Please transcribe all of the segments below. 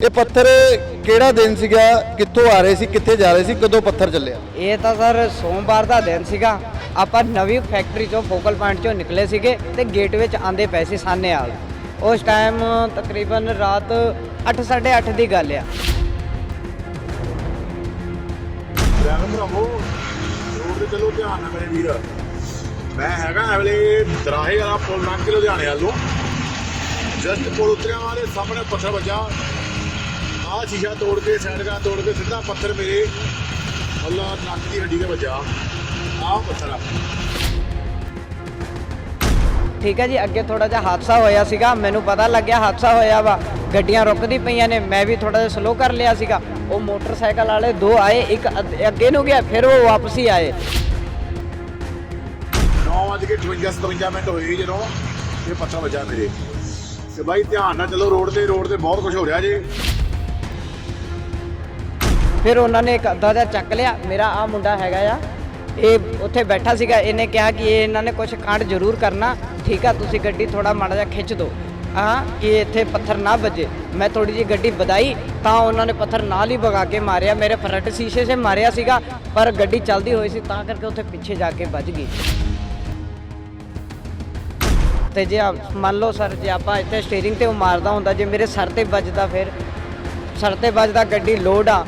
ਇਹ ਪੱਥਰ ਕਿਹੜਾ ਦਿਨ ਸੀਗਾ? ਕਿੱਥੋਂ ਆ ਰਹੇ ਸੀ? ਕਿੱਥੇ ਜਾ ਰਹੇ ਸੀ? ਕਦੋਂ ਪੱਥਰ ਚੱਲਿਆ? ਇਹ ਤਾਂ ਸਰ ਸੋਮਵਾਰ ਦਾ ਦਿਨ ਸੀਗਾ। ਆਪਾਂ ਨਵੀਂ ਫੈਕਟਰੀ ਚੋਂ ਫੋਕਲ ਪੁਆਇੰਟ ਚੋਂ ਨਿਕਲੇ ਸੀਗੇ ਤੇ ਗੇਟ ਵਿੱਚ ਆਂਦੇ ਪਏ ਸੀ ਸਾਨੇਵਾਲ ਉਸ ਟਾਈਮ ਤਕਰੀਬਨ ਰਾਤ 8:30 ਦੀ ਗੱਲ ਆ। ਡਰਾਈਵਰ ਭਰਾਵੋ ਰੋਡ ਤੇ ਚਲੋ ਧਿਆਨ ਨਾਲ ਮੇਰੇ ਵੀਰ। ਮੈਂ ਹੈਗਾ ਐਵਲੇ ਦਰਾਹੇ ਵਾਲਾ ਪੁਲ ਲੰਘ ਕੇ ਲੁਧਿਆਣੇ ਵੱਲੋਂ। ਜਸਟ ਪੁਲ ਉਤਰਿਆ ਵਾਲੇ ਸਾਹਮਣੇ ਪੱਥਰ ਵੱਜਾ। ਆਹ ਸ਼ੀਸ਼ਾ ਤੋੜ ਕੇ ਸਾਈਡ ਗਾ ਤੋੜ ਕੇ ਸਿੱਧਾ ਪੱਥਰ ਮੇਰੇ ਅੱਲਾ ਨੱਕ ਦੀ ਹੱਡੀ ਤੇ ਵੱਜਾ ਆਹ ਪੱਥਰ ਆ। ਠੀਕ ਹੈ ਜੀ ਅੱਗੇ ਥੋੜਾ ਜਿਹਾ ਹਾਦਸਾ ਹੋਇਆ ਸੀਗਾ। ਮੈਨੂੰ ਪਤਾ ਲੱਗਿਆ ਹਾਦਸਾ ਹੋਇਆ ਵਾ। ਗੱਡੀਆਂ ਰੁਕਦੀ ਪਈਆਂ ਨੇ ਮੈਂ ਵੀ ਥੋੜਾ ਜਿਹਾ ਸਲੋ ਕਰ ਲਿਆ ਸੀਗਾ। ਉਹ ਮੋਟਰਸਾਈਕਲ ਵਾਲੇ ਦੋ ਆਏ ਇੱਕ ਅੱਗੇ ਨੂੰ ਗਿਆ ਫਿਰ ਉਹ ਵਾਪਸ ਹੀ ਆਏ 9:58 57 ਮਿੰਟ ਹੋਏ ਜਦੋਂ ਇਹ ਪੱਥਰ ਵੱਜਾ ਮੇਰੇ। ਤੇ ਬਾਈ ਧਿਆਨ ਨਾਲ ਚਲੋ ਰੋਡ ਤੇ ਰੋਡ ਤੇ ਬਹੁਤ ਕੁਝ ਹੋ ਰਿਹਾ ਜੀ। ਫਿਰ ਉਹਨਾਂ ਨੇ ਇੱਕ ਅੱਧਾ ਜਿਹਾ ਚੱਕ ਲਿਆ। ਮੇਰਾ ਆ ਮੁੰਡਾ ਹੈਗਾ ਆ, ਇਹ ਉੱਥੇ ਬੈਠਾ ਸੀਗਾ। ਇਹਨੇ ਕਿਹਾ ਕਿ ਇਹ ਇਹਨਾਂ ਨੇ ਕੁਝ ਕਾਂਡ ਜ਼ਰੂਰ ਕਰਨਾ। ਠੀਕ ਆ, ਤੁਸੀਂ ਗੱਡੀ ਥੋੜਾ ਮਾੜਾ ਜਿਹਾ ਖਿੱਚ ਦਿਓ। ਹਾਂ, ਕਿ ਇੱਥੇ ਪੱਥਰ ਨਾ ਵੱਜੇ। ਮੈਂ ਥੋੜੀ ਜਿਹੀ ਗੱਡੀ ਵਧਾਈ, ਤਾਂ ਉਹਨਾਂ ਨੇ ਪੱਥਰ ਨਾਲ ਹੀ ਵਗਾ ਕੇ ਮਾਰਿਆ। ਮੇਰੇ ਫਰੰਟ ਸ਼ੀਸ਼ੇ 'ਤੇ ਮਾਰਿਆ ਸੀਗਾ, ਪਰ ਗੱਡੀ ਚੱਲਦੀ ਹੋਈ ਸੀ, ਤਾਂ ਕਰਕੇ ਉੱਥੇ ਪਿੱਛੇ ਜਾ ਕੇ ਵੱਜ ਗਈ। ਤੇ ਜੇ ਮੰਨ ਲਓ ਸਰ, ਜੇ ਆਪਾਂ ਇੱਥੇ ਸਟੀਅਰਿੰਗ ਤੇ ਉਹ ਮਾਰਦਾ ਹੁੰਦਾ, ਜੇ ਮੇਰੇ ਸਰ ਤੇ ਵੱਜਦਾ ਫਿਰ, ਸਰ ਤੇ ਵੱਜਦਾ ਗੱਡੀ ਲੋਡ ਆ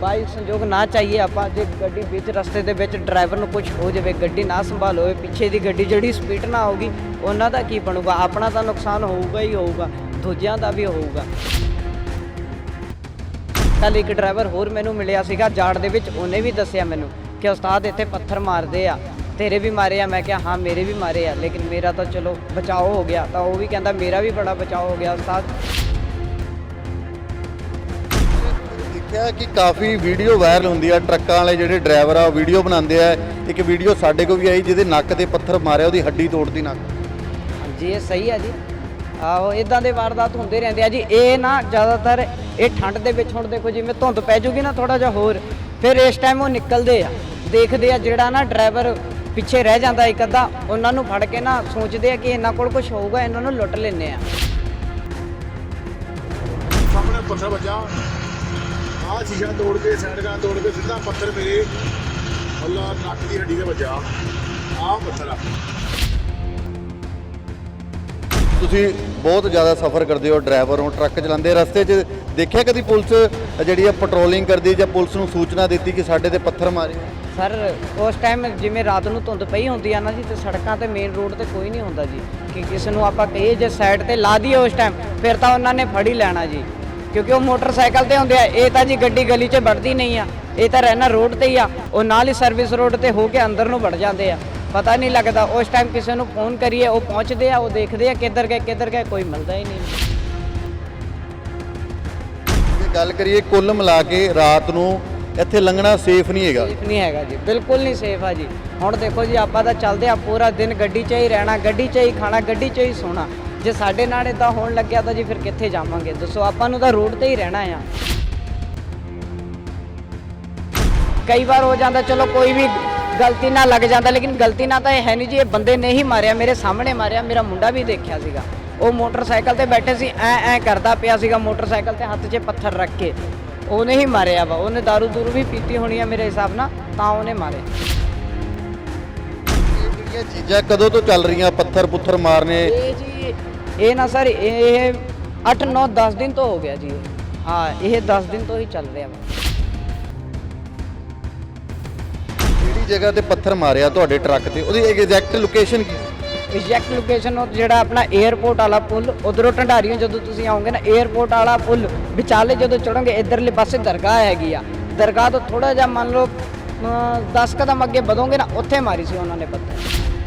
ਬਾਈ ਸੰਯੋਗ ਨਾ ਚਾਹੀਏ ਆਪਾਂ ਜੇ ਗੱਡੀ ਵਿੱਚ ਰਸਤੇ ਦੇ ਵਿੱਚ ਡਰਾਈਵਰ ਨੂੰ ਕੁਝ ਹੋ ਜਾਵੇ, ਗੱਡੀ ਨਾ ਸੰਭਾਲ ਹੋਵੇ, ਪਿੱਛੇ ਦੀ ਗੱਡੀ ਜਿਹੜੀ ਸਪੀਡ ਨਾ ਹੋਊਗੀ, ਉਹਨਾਂ ਦਾ ਕੀ ਬਣੂਗਾ? ਆਪਣਾ ਤਾਂ ਨੁਕਸਾਨ ਹੋਊਗਾ ਹੀ ਹੋਊਗਾ, ਦੂਜਿਆਂ ਦਾ ਵੀ ਹੋਊਗਾ। ਕੱਲ ਇੱਕ ਡਰਾਈਵਰ ਹੋਰ ਮੈਨੂੰ ਮਿਲਿਆ ਸੀਗਾ, ਜਾੜ ਦੇ ਵਿੱਚ ਉਹਨੇ ਵੀ ਦੱਸਿਆ ਮੈਨੂੰ ਕਿ ਉਸਤਾਦ ਇੱਥੇ ਪੱਥਰ ਮਾਰਦੇ ਆ, ਤੇਰੇ ਵੀ ਮਾਰੇ ਆ, ਮੈਂ ਕਿਹਾ ਹਾਂ, ਮੇਰੇ ਵੀ ਮਾਰੇ ਆ, ਲੇਕਿਨ ਮੇਰਾ ਤਾਂ ਚਲੋ ਬਚਾਓ ਹੋ ਗਿਆ, ਤਾਂ ਉਹ ਵੀ ਕਹਿੰਦਾ ਮੇਰਾ ਵੀ ਬੜਾ ਬਚਾਓ ਹੋ ਗਿਆ ਉਸਤਾਦ। ਦੇਖਿਆ ਕਿ ਕਾਫੀ ਵੀਡੀਓ ਵਾਇਰਲ ਹੁੰਦੀ ਆ ਟਰੱਕਾਂ ਵਾਲੇ ਜਿਹੜੇ ਡਰਾਈਵਰ ਆ ਉਹ ਵੀਡੀਓ ਬਣਾਉਂਦੇ ਆ। ਇੱਕ ਵੀਡੀਓ ਸਾਡੇ ਕੋਲ ਵੀ ਆਈ ਜਿਹਦੇ ਨੱਕ ਤੇ ਪੱਥਰ ਮਾਰਿਆ ਉਹਦੀ ਹੱਡੀ ਤੋੜਦੀ ਨੱਕ। ਜੀ ਇਹ ਸਹੀ ਆ ਜੀ। ਆਹੋ ਇਦਾਂ ਦੇ ਵਾਰਦਾਤ ਹੁੰਦੇ ਰਹਿੰਦੇ ਆ ਜੀ। ਇਹ ਨਾ ਜ਼ਿਆਦਾਤਰ ਇਹ ਠੰਡ ਦੇ ਵਿੱਚ ਹੁਣ ਦੇਖੋ ਜਿਵੇਂ ਧੁੰਦ ਪੈ ਜੂਗੀ ਨਾ ਥੋੜਾ ਜਿਹਾ ਹੋਰ ਫਿਰ ਇਸ ਟਾਈਮ ਉਹ ਨਿਕਲਦੇ ਆ। ਦੇਖਦੇ ਆ ਜਿਹੜਾ ਨਾ ਡਰਾਈਵਰ ਪਿੱਛੇ ਰਹਿ ਜਾਂਦਾ ਇੱਕ ਅੱਧਾ ਉਹਨਾਂ ਨੂੰ ਫੜ ਕੇ ਨਾ ਸੋਚਦੇ ਆ ਕਿ ਇਹਨਾਂ ਕੋਲ ਕੁਝ ਹੋਊਗਾ ਇਹਨਾਂ ਨੂੰ ਲੁੱਟ ਲੈਨੇ ਆ। ਸਾਹਮਣੇ ਪੱਥਰ ਵੱਜਾ। ਆਹ ਸ਼ੀਸ਼ਾ ਤੋੜ ਕੇ ਸਾਈਡ ਤੋੜ ਕੇ ਸਿੱਧਾ ਪੱਥਰ ਮੇਰੇ ਅੱਲਾ ਨੱਕ ਦੀ ਹੱਡੀ ਤੇ ਵੱਜਾ ਆਹ ਪੱਥਰ ਆ। ਤੁਸੀਂ ਬਹੁਤ ਜ਼ਿਆਦਾ ਸਫ਼ਰ ਕਰਦੇ ਹੋ ਡਰਾਈਵਰ ਹੋ ਟਰੱਕ ਚਲਾਉਂਦੇ ਰਸਤੇ 'ਚ ਦੇਖਿਆ ਕਦੀ ਪੁਲਿਸ ਜਿਹੜੀ ਆ ਪੈਟਰੋਲਿੰਗ ਕਰਦੀ ਜਾਂ ਪੁਲਿਸ ਨੂੰ ਸੂਚਨਾ ਦਿੱਤੀ ਕਿ ਸਾਡੇ ਤੇ ਪੱਥਰ ਮਾਰੇ? ਸਰ ਉਸ ਟਾਈਮ ਜਿਵੇਂ ਰਾਤ ਨੂੰ ਧੁੰਦ ਪਈ ਹੁੰਦੀ ਆ ਨਾ ਜੀ ਤੇ ਸੜਕਾਂ ਤੇ ਮੇਨ ਰੋਡ ਤੇ ਕੋਈ ਨਹੀਂ ਹੁੰਦਾ ਜੀ। ਕਿ ਕਿਸੇ ਨੂੰ ਆਪਾਂ ਕਹੀਏ ਜੇ ਸਾਈਡ ਤੇ ਲਾ ਦਈਏ ਉਸ ਟਾਈਮ ਫਿਰ ਤਾਂ ਉਹਨਾਂ ਨੇ ਫੜ ਹੀ ਲੈਣਾ ਜੀ। ਕਿਉਂਕਿ ਉਹ ਮੋਟਰਸਾਈਕਲ ਤੇ ਹੁੰਦੇ ਆ ਇਹ ਤਾਂ ਜੀ ਗੱਡੀ ਗਲੀ 'ਚ ਵੜਦੀ ਨਹੀਂ ਆ ਇਹ ਤਾਂ ਰਹਿਣਾ ਰੋਡ ਤੇ ਹੀ ਆ ਉਹ ਨਾਲ ਹੀ ਸਰਵਿਸ ਰੋਡ ਤੇ ਹੋ ਕੇ ਅੰਦਰ ਨੂੰ ਵੜ ਜਾਂਦੇ ਆ। ਪਤਾ ਨਹੀਂ ਲੱਗਦਾ ਉਸ ਟਾਈਮ ਕਿਸੇ ਨੂੰ ਫੋਨ ਕਰੀਏ ਉਹ ਪਹੁੰਚਦੇ ਆ ਉਹ ਦੇਖਦੇ ਆ ਕਿੱਧਰ ਗਏ ਕਿੱਧਰ ਗਏ ਕੋਈ ਮਿਲਦਾ ਹੀ ਨਹੀਂ। ਜੇ ਗੱਲ ਕਰੀਏ ਕੁੱਲ ਮਿਲਾ ਕੇ ਰਾਤ ਨੂੰ ਇੱਥੇ ਲੰਘਣਾ ਸੇਫ ਨਹੀਂ ਹੈਗਾ। ਸੇਫ ਨਹੀਂ ਹੈਗਾ ਜੀ ਬਿਲਕੁਲ ਨਹੀਂ ਸੇਫ ਆ ਜੀ। ਹੁਣ ਦੇਖੋ ਜੀ ਆਪਾਂ ਤਾਂ ਚੱਲਦੇ ਆ ਪੂਰਾ ਦਿਨ ਗੱਡੀ 'ਚ ਹੀ ਰਹਿਣਾ ਗੱਡੀ 'ਚ ਹੀ ਖਾਣਾ ਗੱਡੀ 'ਚ ਹੀ ਸੋਣਾ। ਜੇ ਸਾਡੇ ਨਾਲ ਇਦਾਂ ਹੋਣ ਲੱਗਿਆ ਤਾਂ ਜੀ ਫਿਰ ਕਿੱਥੇ ਜਾਵਾਂਗੇ? ਦੱਸੋ ਆਪਾਂ ਨੂੰ ਤਾਂ ਰੋਡ ਤੇ ਹੀ ਰਹਿਣਾ ਆ। ਕਈ ਵਾਰ ਹੋ ਜਾਂਦਾ ਚਲੋ ਕੋਈ ਵੀ ਗਲਤੀ ਨਾਲ ਲੱਗ ਜਾਂਦਾ ਲੇਕਿਨ ਗਲਤੀ ਨਾਲ ਤਾਂ ਇਹ ਹੈ ਨਹੀਂ ਜੀ ਇਹ ਬੰਦੇ ਨੇ ਹੀ ਮਾਰਿਆ ਮੇਰੇ ਸਾਹਮਣੇ ਮਾਰਿਆ ਮੇਰਾ ਮੁੰਡਾ ਵੀ ਦੇਖਿਆ ਸੀਗਾ। ਉਹ ਮੋਟਰਸਾਈਕਲ ਤੇ ਬੈਠੇ ਸੀ ਐ ਐ ਕਰਦਾ ਪਿਆ ਸੀਗਾ ਮੋਟਰਸਾਈਕਲ ਤੇ ਹੱਥ 'ਚ ਪੱਥਰ ਰੱਖ ਕੇ। ਉਹਨੇ ਹੀ ਮਾਰਿਆ ਵਾ ਉਹਨੇ दारू ਦੂਰੂ ਵੀ ਪੀਤੀ ਹੋਣੀ ਆ ਮੇਰੇ ਹਿਸਾਬ ਨਾਲ ਤਾਂ ਉਹਨੇ ਮਾਰੇ। ਇਹ ਜਿਹੜੀਆਂ ਚੀਜ਼ਾਂ ਕਦੋਂ ਤੋਂ ਚੱਲ ਰਹੀਆਂ ਪੱਥਰ ਪੁੱਥਰ ਮਾਰਨੇ? ਇਹ ਜੀ ਇਹ ਨਾ ਸਰ ਇਹ 8 9 10 ਦਿਨ ਤੋਂ ਹੋ ਗਿਆ ਜੀ। ਹਾਂ ਇਹ 10 ਦਿਨ ਤੋਂ ਹੀ ਚੱਲ ਰਿਹਾ ਵਾ। ਜਿਹੜੀ ਜਗ੍ਹਾ ਤੇ ਪੱਥਰ ਮਾਰਿਆ ਤੁਹਾਡੇ ਟਰੱਕ ਤੇ? ਉਹਦੀ ਐਗਜ਼ੈਕਟ ਲੋਕੇਸ਼ਨ ਕੀ? ਐਗਜ਼ੈਕਟ ਲੋਕੇਸ਼ਨ ਉਹ ਜਿਹੜਾ ਆਪਣਾ 에어ਪੋਰਟ ਵਾਲਾ ਪੁਲ ਉਧਰੋਂ ਢੰਡਾਰੀਆਂ ਜਦੋਂ ਤੁਸੀਂ ਆਉਂਗੇ ਨਾ 에어ਪੋਰਟ ਵਾਲਾ ਪੁਲ ਵਿਚਾਲੇ ਜਦੋਂ ਚੜੋਗੇ ਇਧਰਲੇ ਪਾਸੇ ਦਰਗਾਹ ਹੈਗੀ ਆ। ਦਰਗਾਹ ਤੋਂ ਥੋੜਾ ਜਿਹਾ ਮੰਨ ਲਓ 10 ਕਦਮ ਅੱਗੇ ਵਧੋਗੇ ਨਾ ਉੱਥੇ ਮਾਰੀ ਸੀ ਉਹਨਾਂ ਨੇ ਪੱਥਰ।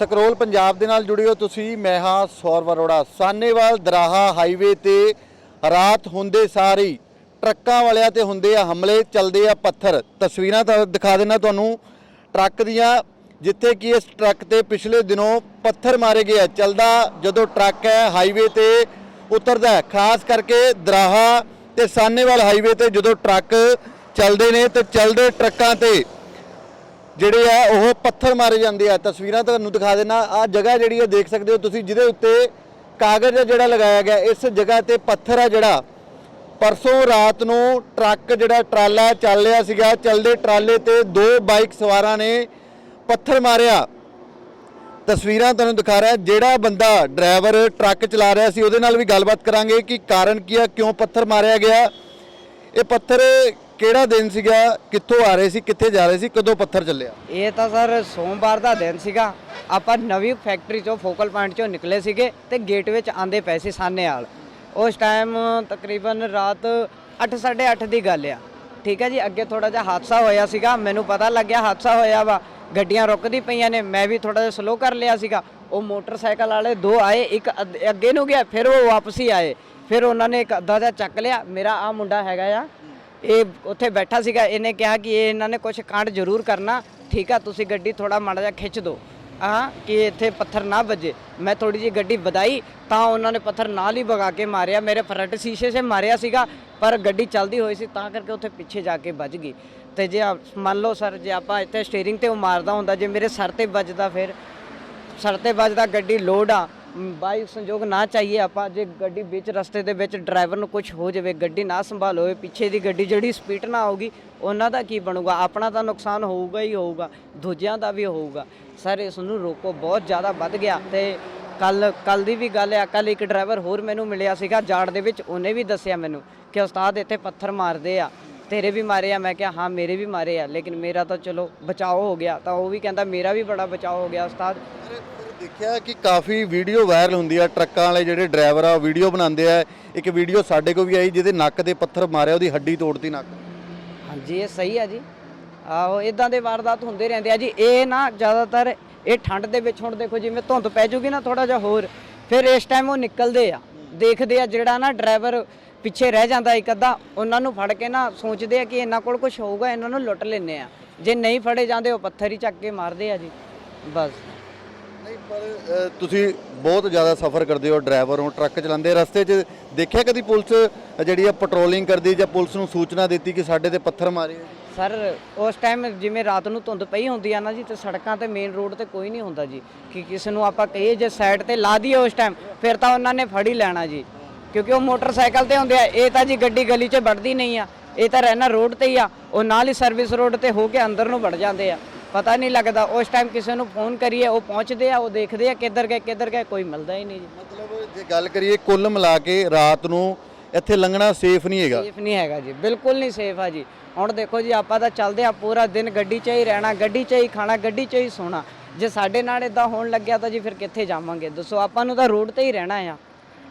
ਸਕਰੋਲ ਪੰਜਾਬ ਦੇ ਨਾਲ ਜੁੜਿਓ ਤੁਸੀਂ, ਮੈਂ ਹਾਂ ਸੌਰਵ ਅਰੋੜਾ। ਸਾਨੇਵਾਲ ਦਰਾਹਾ ਹਾਈਵੇ ਤੇ ਰਾਤ ਹੁੰਦੇ ਸਾਰੀ ਟਰੱਕਾਂ ਵਾਲਿਆਂ ਤੇ ਹੁੰਦੇ ਆ ਹਮਲੇ, ਚੱਲਦੇ ਆ ਪੱਥਰ। ਤਸਵੀਰਾਂ ਤਾਂ ਦਿਖਾ ਦੇਣਾ ਤੁਹਾਨੂੰ, ਟਰੱਕ ਦੀਆਂ, ਜਿੱਥੇ ਕਿ ਇਸ ਟਰੱਕ ਤੇ ਪਿਛਲੇ ਦਿਨੋਂ ਪੱਥਰ ਮਾਰੇ ਗਏ ਆ। ਚੱਲਦਾ ਜਦੋਂ ਟਰੱਕ ਹੈ, ਹਾਈਵੇ ਤੇ ਉਤਰਦਾ ਖਾਸ ਕਰਕੇ ਦਰਾਹਾ ਤੇ ਸਾਨੇਵਾਲ ਹਾਈਵੇ ਤੇ ਜਦੋਂ ਟਰੱਕ ਚੱਲਦੇ ਨੇ ਤੇ ਚੱਲਦੇ ਟਰੱਕਾਂ ਤੇ ਜਿਹੜੇ ਆ, ਉਹ ਪੱਥਰ ਮਾਰੇ ਜਾਂਦੇ ਆ। ਤਸਵੀਰਾਂ ਤੁਹਾਨੂੰ ਦਿਖਾ ਦੇਣਾ ਆ ਜਗ੍ਹਾ ਜਿਹੜੀ ਹੈ ਦੇਖ ਸਕਦੇ ਹੋ ਤੁਸੀਂ, ਜਿਹਦੇ ਉੱਤੇ ਕਾਗਜ਼ ਜਿਹੜਾ ਲਗਾਇਆ ਗਿਆ। ਇਸ ਜਗ੍ਹਾ ਤੇ ਪੱਥਰ ਆ ਜਿਹੜਾ। ਪਰਸੋਂ ਰਾਤ ਨੂੰ ਟਰੱਕ ਜਿਹੜਾ ਟਰਾਲਾ ਚੱਲ ਰਿਹਾ ਸੀਗਾ, ਚੱਲਦੇ ਟਰਾਲੇ ਤੇ ਦੋ ਬਾਈਕ ਸਵਾਰਾਂ ਨੇ ਪੱਥਰ ਮਾਰਿਆ। ਤਸਵੀਰਾਂ ਤੁਹਾਨੂੰ ਦਿਖਾ ਰਿਹਾ। ਜਿਹੜਾ ਬੰਦਾ ਡਰਾਈਵਰ ਟਰੱਕ ਚਲਾ ਰਿਹਾ ਸੀ, ਉਹਦੇ ਨਾਲ ਵੀ ਗੱਲਬਾਤ ਕਰਾਂਗੇ ਕਿ ਕਾਰਨ ਕੀ ਆ, ਕਿਉਂ ਪੱਥਰ ਮਾਰਿਆ ਗਿਆ। ਇਹ ਪੱਥਰ ਕਿਹੜਾ ਦਿਨ ਸੀਗਾ? ਕਿੱਥੋਂ ਆ ਰਹੇ ਸੀ? ਕਿੱਥੇ ਜਾ ਰਹੇ ਸੀ? ਕਦੋਂ ਪੱਥਰ ਚੱਲਿਆ? ਇਹ ਤਾਂ ਸਰ ਸੋਮਵਾਰ ਦਾ ਦਿਨ ਸੀਗਾ। ਆਪਾਂ ਨਵੀਂ ਫੈਕਟਰੀ ਚੋਂ ਫੋਕਲ ਪੁਆਇੰਟ ਚੋਂ ਨਿਕਲੇ ਸੀਗੇ ਤੇ ਗੇਟ ਵਿੱਚ ਆਂਦੇ ਪਏ ਸੀ ਸਾਨੇਵਾਲ ਉਸ ਟਾਈਮ ਤਕਰੀਬਨ ਰਾਤ 8:30 ਦੀ ਗੱਲ ਆ। ਠੀਕ ਹੈ ਜੀ, ਅੱਗੇ ਥੋੜਾ ਜਿਹਾ ਹਾਦਸਾ ਹੋਇਆ ਸੀਗਾ। ਮੈਨੂੰ ਪਤਾ ਲੱਗਿਆ ਹਾਦਸਾ ਹੋਇਆ ਵਾ। ਗੱਡੀਆਂ ਰੁਕਦੀ ਪਈਆਂ ਨੇ, ਮੈਂ ਵੀ ਥੋੜਾ ਜਿਹਾ ਸਲੋ ਕਰ ਲਿਆ ਸੀਗਾ। ਉਹ ਮੋਟਰਸਾਈਕਲ ਵਾਲੇ ਦੋ ਆਏ, ਇੱਕ ਅੱਧ- ਅੱਗੇ ਨੂੰ ਗਿਆ, ਫਿਰ ਉਹ ਵਾਪਸੀ ਆਏ। ਫਿਰ ਉਹਨਾਂ ਨੇ ਇੱਕ ਅੱਧਾ ਜਿਹਾ ਚੱਕ ਲਿਆ। ਮੇਰਾ ਆ ਮੁੰਡਾ ਹੈਗਾ ਆ ਇਹ ਉੱਥੇ ਬੈਠਾ ਸੀਗਾ, ਇਹਨੇ ਕਿਹਾ ਕਿ ਇਹ ਇਹਨਾਂ ਨੇ ਕੁਝ ਕਾਂਡ ਜ਼ਰੂਰ ਕਰਨਾ। ਠੀਕ ਆ, ਤੁਸੀਂ ਗੱਡੀ ਥੋੜਾ ਮਾੜਾ ਜਿਹਾ ਖਿੱਚ ਦਿਓ। ਹਾਂ ਕਿ ਇੱਥੇ ਪੱਥਰ ਨਾ ਵੱਜੇ। ਮੈਂ ਥੋੜੀ ਜਿਹੀ ਗੱਡੀ ਵਧਾਈ ਤਾਂ ਉਹਨਾਂ ਨੇ ਪੱਥਰ ਨਾਲ ਹੀ ਵਗਾ ਕੇ ਮਾਰਿਆ। ਮੇਰੇ ਫਰੰਟ ਸ਼ੀਸ਼ੇ 'ਸੇ ਮਾਰਿਆ ਸੀਗਾ, ਪਰ ਗੱਡੀ ਚੱਲਦੀ ਹੋਈ ਸੀ ਤਾਂ ਕਰਕੇ ਉੱਥੇ ਪਿੱਛੇ ਜਾ ਕੇ ਵੱਜ ਗਈ। ਤੇ ਜੇ ਮੰਨ ਲਓ ਸਰ, ਜੇ ਆਪਾਂ ਇੱਥੇ ਸਟੀਅਰਿੰਗ ਤੇ ਉਹ ਮਾਰਦਾ ਹੁੰਦਾ, ਜੇ ਮੇਰੇ ਸਰ ਤੇ ਵੱਜਦਾ ਫਿਰ, ਸਰ ਤੇ ਵੱਜਦਾ ਗੱਡੀ ਲੋਡ ਆ ਬਾਈਕ ਸੰਯੋਗ ਨਾ ਚਾਹੀਏ ਆਪਾਂ ਜੇ ਗੱਡੀ ਵਿੱਚ ਰਸਤੇ ਦੇ ਵਿੱਚ ਡਰਾਈਵਰ ਨੂੰ ਕੁਝ ਹੋ ਜਾਵੇ, ਗੱਡੀ ਨਾ ਸੰਭਾਲ ਪਿੱਛੇ ਦੀ ਗੱਡੀ ਜਿਹੜੀ ਸਪੀਡ ਨਾ ਆਊਗੀ, ਉਹਨਾਂ ਦਾ ਕੀ ਬਣੂਗਾ? ਆਪਣਾ ਤਾਂ ਨੁਕਸਾਨ ਹੋਊਗਾ ਹੀ ਹੋਊਗਾ, ਦੂਜਿਆਂ ਦਾ ਵੀ ਹੋਊਗਾ। ਸਰ, ਇਸ ਨੂੰ ਰੋਕੋ, ਬਹੁਤ ਜ਼ਿਆਦਾ ਵੱਧ ਗਿਆ ਤੇ ਕੱਲ ਕੱਲ ਦੀ ਵੀ ਗੱਲ ਆ ਕੱਲ ਇੱਕ ਡਰਾਈਵਰ ਹੋਰ ਮੈਨੂੰ ਮਿਲਿਆ ਸੀਗਾ ਜਾੜ ਦੇ ਵਿੱਚ, ਉਹਨੇ ਵੀ ਦੱਸਿਆ ਮੈਨੂੰ ਕਿ ਉਸਤਾਦ ਇੱਥੇ ਪੱਥਰ ਮਾਰਦੇ ਆ, ਤੇਰੇ ਵੀ ਮਾਰੇ ਆ, ਮੈਂ ਕਿਹਾ, ਹਾਂ, ਮੇਰੇ ਵੀ ਮਾਰੇ ਆ, ਲੇਕਿਨ ਮੇਰਾ ਤਾਂ ਚਲੋ ਬਚਾਓ ਹੋ ਗਿਆ, ਤਾਂ ਉਹ ਵੀ ਕਹਿੰਦਾ, ਮੇਰਾ ਵੀ ਬੜਾ ਬਚਾਓ ਹੋ ਗਿਆ ਉਸਤਾਦ। ਦੇਖਿਆ ਕਿ ਕਾਫੀ ਵੀਡੀਓ ਵਾਇਰਲ ਹੁੰਦੀ ਆ, ਟਰੱਕਾਂ ਵਾਲੇ ਜਿਹੜੇ ਡਰਾਈਵਰ ਆ ਵੀਡੀਓ ਬਣਾਉਂਦੇ ਆ। ਇੱਕ ਵੀਡੀਓ ਸਾਡੇ ਕੋਲ ਵੀ ਆਈ, ਜਿਹਦੇ ਨੱਕ ਤੇ ਪੱਥਰ ਮਾਰਿਆ, ਉਹਦੀ ਹੱਡੀ ਤੋੜਤੀ ਨੱਕ। ਹਾਂਜੀ, ਇਹ ਸਹੀ ਆ ਜੀ। ਆਹੋ ਇਦਾਂ ਦੇ ਵਾਰਦਾਤ ਹੁੰਦੇ ਰਹਿੰਦੇ ਆ ਜੀ। ਇਹ ਨਾ ਜ਼ਿਆਦਾਤਰ ਇਹ ਠੰਡ ਦੇ ਵਿੱਚ ਹੁਣ ਦੇਖੋ, ਜਿਵੇਂ ਧੁੰਦ ਪੈ ਜੂਗੀ ਨਾ ਥੋੜਾ ਜਿਹਾ ਹੋਰ, ਫਿਰ ਇਸ ਟਾਈਮ ਉਹ ਨਿਕਲਦੇ ਆ। ਦੇਖਦੇ ਆ ਜਿਹੜਾ ਨਾ ਡਰਾਈਵਰ ਪਿੱਛੇ ਰਹਿ ਜਾਂਦਾ ਇੱਕ ਅੱਧਾ, ਉਹਨਾਂ ਨੂੰ ਫੜ ਕੇ ਨਾ ਸੋਚਦੇ ਆ ਕਿ ਇਹਨਾਂ ਕੋਲ ਕੁਝ ਹੋਊਗਾ, ਇਹਨਾਂ ਨੂੰ ਲੁੱਟ ਲੈਨੇ ਆ। ਜੇ ਨਹੀਂ ਫੜੇ ਜਾਂਦੇ, ਉਹ ਪੱਥਰ ਹੀ ਚੱਕ ਕੇ ਮਾਰਦੇ ਆ ਜੀ। ਬਸ। ਨਹੀਂ, ਪਰ ਤੁਸੀਂ ਬਹੁਤ ਜ਼ਿਆਦਾ ਸਫ਼ਰ ਕਰਦੇ ਹੋ ਡਰਾਈਵਰ ਹੋ ਟਰੱਕ ਚਲਾਉਂਦੇ, ਰਸਤੇ 'ਚ ਦੇਖਿਆ ਕਦੀ ਪੁਲਿਸ ਜਿਹੜੀ ਆ ਪੈਟਰੋਲਿੰਗ ਕਰਦੀ ਜਾਂ ਪੁਲਿਸ ਨੂੰ ਸੂਚਨਾ ਦਿੱਤੀ ਕਿ ਸਾਡੇ ਤੇ ਪੱਥਰ ਮਾਰੇ ਸਰ, ਉਸ ਟਾਈਮ ਜਿਵੇਂ ਰਾਤ ਨੂੰ ਧੁੰਦ ਪਈ ਹੁੰਦੀ ਆ ਨਾ ਜੀ, ਤੇ ਸੜਕਾਂ ਤੇ ਮੇਨ ਰੋਡ ਤੇ ਕੋਈ ਨਹੀਂ ਹੁੰਦਾ ਜੀ। ਕਿ ਕਿਸੇ ਨੂੰ ਆਪਾਂ ਕਹੀਏ ਜੇ ਸਾਈਡ ਤੇ ਲਾ ਦਈਏ ਉਸ ਟਾਈਮ ਫਿਰ ਤਾਂ ਉਹਨਾਂ ਨੇ ਫੜ ਹੀ ਲੈਣਾ ਜੀ। ਕਿਉਂਕਿ ਉਹ ਮੋਟਰਸਾਈਕਲ ਤੇ ਹੁੰਦੇ ਆ, ਇਹ ਤਾਂ ਜੀ ਗੱਡੀ ਗਲੀ 'ਚ ਵੜਦੀ ਨਹੀਂ ਆ, ਇਹ ਤਾਂ ਰਹਿਣਾ ਰੋਡ ਤੇ ਹੀ ਆ, ਉਹ ਨਾਲ ਹੀ ਸਰਵਿਸ ਰੋਡ ਤੇ ਹੋ ਕੇ ਅੰਦਰ ਨੂੰ ਵੜ ਜਾਂਦੇ ਆ। ਪਤਾ ਨਹੀਂ ਲੱਗਦਾ ਉਸ ਟਾਈਮ ਕਿਸੇ ਨੂੰ ਫੋਨ ਕਰੀਏ ਉਹ ਪਹੁੰਚਦੇ ਆ ਉਹ ਦੇਖਦੇ ਆ ਕਿੱਧਰ ਗਏ ਕਿੱਧਰ ਗਏ ਕੋਈ ਮਿਲਦਾ ਹੀ ਨਹੀਂ ਜੀ। ਮਤਲਬ ਜੇ ਗੱਲ ਕਰੀਏ ਕੁੱਲ ਮਿਲਾ ਕੇ ਰਾਤ ਨੂੰ ਇੱਥੇ ਲੰਘਣਾ ਸੇਫ ਨਹੀਂ ਹੈਗਾ। ਸੇਫ ਨਹੀਂ ਹੈਗਾ ਜੀ ਬਿਲਕੁਲ ਨਹੀਂ ਸੇਫ ਆ ਜੀ। ਹੁਣ ਦੇਖੋ ਜੀ ਆਪਾਂ ਤਾਂ ਚੱਲਦੇ ਆ ਪੂਰਾ ਦਿਨ ਗੱਡੀ 'ਚ ਹੀ ਰਹਿਣਾ ਗੱਡੀ 'ਚ ਹੀ ਖਾਣਾ ਗੱਡੀ 'ਚ ਹੀ ਸੋਣਾ। ਜੇ ਸਾਡੇ ਨਾਲ ਇਦਾਂ ਹੋਣ ਲੱਗਿਆ ਤਾਂ ਜੀ ਫਿਰ ਕਿੱਥੇ ਜਾਵਾਂਗੇ? ਦੱਸੋ ਆਪਾਂ ਨੂੰ ਤਾਂ ਰੋਡ ਤੇ ਹੀ ਰਹਿਣਾ ਆ।